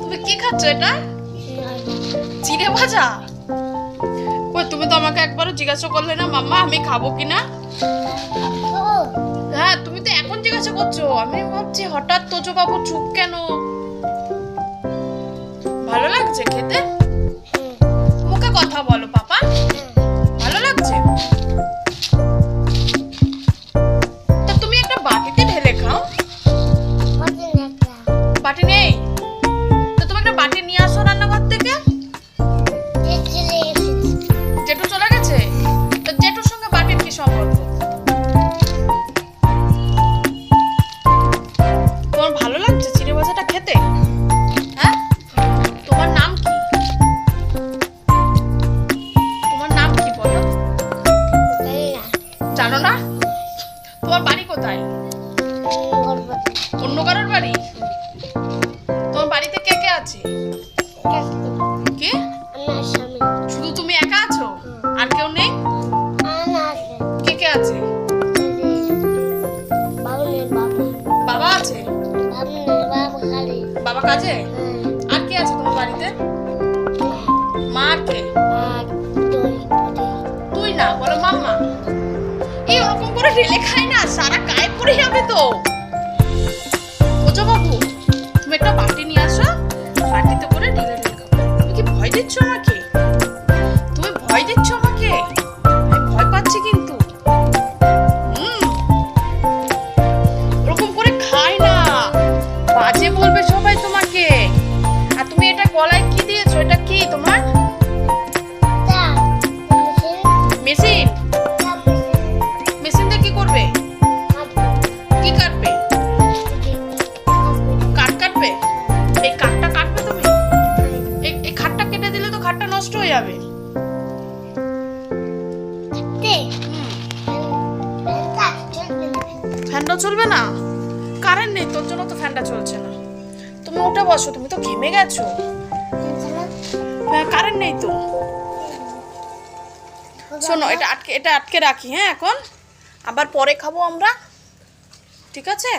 তুমি কি খাচ্ছ এটা? চিড়ে ভাজা? কই, তুমি তো আমাকে একবারও জিজ্ঞাসা করলে না, মাম্মা, আমি খাব কিনা? হ্যাঁ তুমি তো এখন জিজ্ঞাসা করছ। আমি ভাবছি হঠাৎ তোজো বাবু চুপ কেন? ভালো লাগছে খেতে? জানো না? তোমার বাড়ি কোথায়? অন্য কারোর বাড়ি? তোমার বাড়িতে কে কে আছে? কে? শুধু তুমি একা আছো? আর কেউ নেই? কে কে আছে? বাবা আছে? বাবা কাজে? আর কে আছে তোমার বাড়িতে? মা কে? তুই না ওরকম করে না, সারা গায়ে পড়ে যাবে তো। ওজো তুমি একটা বাটি নিয়ে আসো, বাটিতে করে ঢেলে ঢেলে তুমি কি ভয় দিচ্ছ আমাকে? তুমি ভয় দিচ্ছ আমাকে? আমি ভয় পাচ্ছি কিন্তু। হুম। ওরকম করে খাই না। বাজে বলবে সবাই। ফ্যানটা চলবে না? কারেন্ট নেই, তোর জন্য তো ফ্যানটা চলছে না। তুমি ওটা বসো, তুমি তো ঘেমে গেছো। হ্যাঁ কারেন্ট নেই তো। শোনো, এটা আটকে এটা আটকে রাখি হ্যাঁ এখন। আবার পরে খাব আমরা। ঠিক আছে?